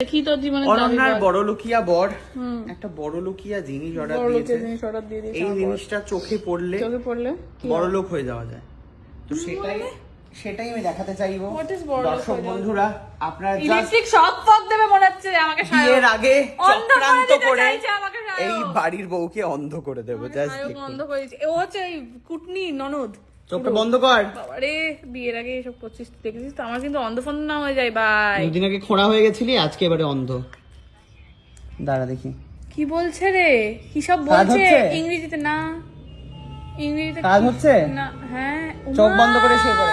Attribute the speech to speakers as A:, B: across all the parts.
A: দেখি তোর জীবনে
B: অনন্যার বড় লুকিয়া বর একটা বড় লুকিয়া জিনিস অর্ডার দিয়েছে।
A: জিনিস অর্ডার দিয়ে দিয়েছে
B: এই জিনিসটা চোখে পড়লে
A: চোখে পড়লে
B: বড় লোক হয়ে যাওয়া যায়। তো সেটাই সেটাই আমি দেখাতে চাইব। দর্শক বন্ধুরা আপনারা just
A: ইলেকট্রিক শক ফক দেবে মনে হচ্ছে আমাকে
B: বিয়ের আগে
A: অন্ধ করে
B: চক্রান্ত করে
A: চাইছে আমাকে সায়ক।
B: এই বাড়ির বউকে অন্ধ করে দেবো জাস্ট
A: সায়ক করে ও হচ্ছে কুটনি ননদ।
B: চোখটা বন্ধ কর।
A: বিয়ের আগে এসব করছিস দেখেছিস তো? আমার কিন্তু অন্ধ ফন্ধ না হয়ে যায় ভাই।
B: দুদিন আগে খোঁড়া হয়ে গেছিলি আজকে এবারে অন্ধ। দাঁড়া দেখি।
A: কি বলছে রে? কি সব বলছে? ইংরেজিতে না। ইংরেজিতে
B: কাজ হচ্ছে?
A: না হ্যাঁ
B: চোখ বন্ধ করে শুয়ে পড়ে।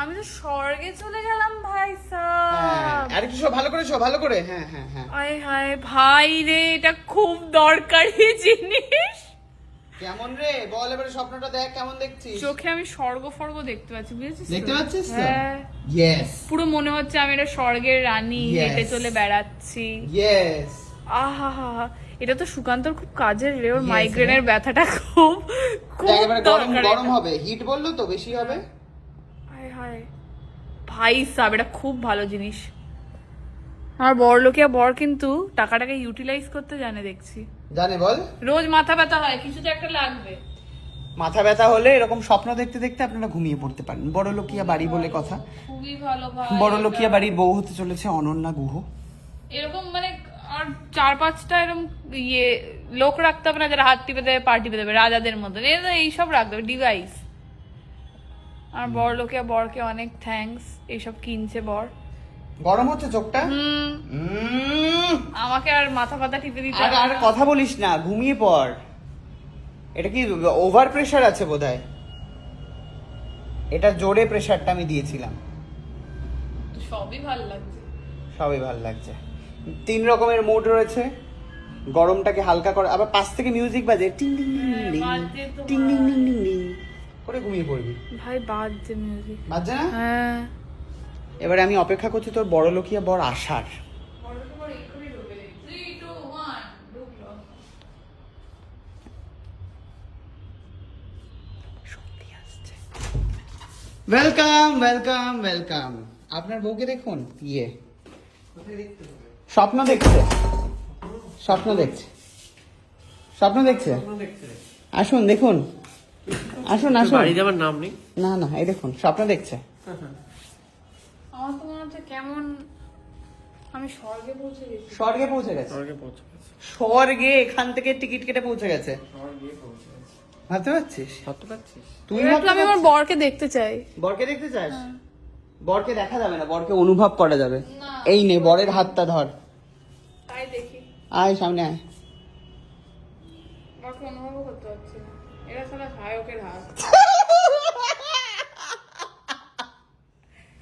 A: আমি তো স্বর্গে চলে গেলাম ভাই
B: হ্যাঁ
A: সাহ
B: আর কিছু ভালো করে শো ভালো করে। হ্যাঁ হ্যাঁ হ্যাঁ।
A: আয় হায় ভাই রে এটা খুব দরকারি জিনিস।
B: কেমন রে? বল এবারে স্বপ্নটা দেখ কেমন দেখছিস?
A: চোখে আমি স্বর্গ ফর্গ দেখতে পাচ্ছি বুঝেছিস
B: দেখতে পাচ্ছিস তো?
A: হ্যাঁ।
B: ইয়েস
A: পুরো মনে হচ্ছে আমি এটা স্বর্গের রানী হেঁটে চলে বেড়াচ্ছি।
B: ইয়েস
A: আহা এটা তো সুকান্তর খুব কাজের রে ওর মাইগ্রেনের ব্যথাটা খুব খুব
B: গরম গরম হবে। হিট বলল তো বেশি হবে?
A: হায় হায়। ভাই সাব এটা খুব ভালো জিনিস। আমার বর লোকিয়া বর কিন্তু টাকাটাকে ইউটিলাইজ করতে জানে দেখছি।
B: জানে বল।
A: রোজ মাথা ব্যথা হয় কিছু তো একটা লাগবে।
B: মাথা ব্যথা হলে এরকম স্বপ্ন দেখতে দেখতে আপনারা ঘুমিয়ে পড়তে পারেন। বড় লোকিয়া বাড়ি বলে কথা।
A: খুবই ভালো ভাই
B: বড় লোকিয়া বাড়ির বউ হতে চলেছে অনন্যা গুহ।
A: এরকম মানে আর চার পাঁচটা এরকম ইয়ে লোক রাখতে হবে না যারা হাত টিপে দেবে পা টিপে দেবে রাজাদের মতন এইসব রাখতে হবে ডিভাইস আর বর লোকে বরকে অনেক থ্যাঙ্কস এইসব কিনছে বর।
B: গরম হচ্ছে চোখটা?
A: আমাকে আর মাথা ফাতা টিপে দিতে
B: আর আর কথা বলিস না ঘুমিয়ে পড়। এটা কি ওভার প্রেসার আছে বোধহয়? এটা জোরে প্রেসারটা আমি দিয়েছিলাম।
A: সবই ভালো লাগছে।
B: সবই ভালো লাগছে। তিন রকমের মুড রয়েছে। গরমটাকে হালকা করে আবার পাশ থেকে মিউজিক বাজে। টিং টিং টিং টিং টিং
A: বাজছে তো।
B: টিং টিং টিং টিং টিং করে ঘুমিয়ে পড়বি।
A: ভাই বাজছে মিউজিক
B: বাজছে না?
A: হ্যাঁ।
B: এবারে আমি অপেক্ষা করছি তোর বড় লোকিয়া বড় আসার ওয়েলকাম ওয়েলকাম ওয়েলকাম আপনার বউকে দেখুন? ইয়ে। স্বপ্ন দেখছে। স্বপ্ন দেখছে। স্বপ্ন দেখছে? আসুন দেখুন। আসুন আসুন।
C: বাড়ি যাবার নাম নেই।
B: না না এই দেখুন স্বপ্ন দেখছে।
A: আমার তো মনে হচ্ছে কেমন আমি স্বর্গে পৌঁছে গেছি।
B: স্বর্গে পৌঁছে গেছে?
C: স্বর্গে পৌঁছে গেছে।
B: স্বর্গে এখান থেকে টিকিট কেটে পৌঁছে গেছে?
C: স্বর্গে পৌঁছে গেছে।
B: ভাবতে পারছিস?
C: ভাবতে পারছিস?
B: তুই ভাবতে
A: আমি আমার বরকে দেখতে চাই।
B: বরকে দেখতে চাস? বরকে দেখা যাবে না বরকে অনুভব করা যাবে। এই নে বরের হাতটা ধর।
A: তাই দেখি।
B: আয় সামনে আয়।
A: বরকে অনুভবও করতে পারছি না। এরা সালা সায়কের হাত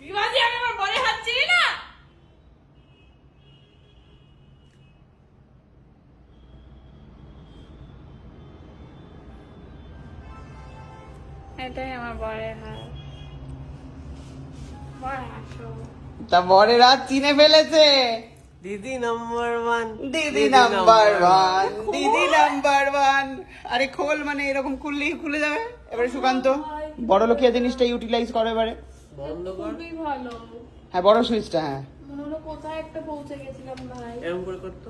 A: বিবাজি আমি আমার বরের হাত চিনি না এটাই আমার বরের হাত
B: তা বরের হাত চিনে ফেলেছে।
C: দিদি নাম্বার ওয়ান।
B: দিদি নাম্বার ওয়ান। দিদি নাম্বার ওয়ান। আরে খোল মানে এরকম খুললেই খুলে যাবে। এবারে সুকান্ত বড় লোকিয়া জিনিসটা ইউটিলাইজ করে এবারে।
A: খুবই ভালো।
B: হ্যাঁ বড় সুইচটা হ্যাঁ।
A: মনে হলো কোথায় একটা পৌঁছে গেছিলাম ভাই।
C: এরকম করে করতো?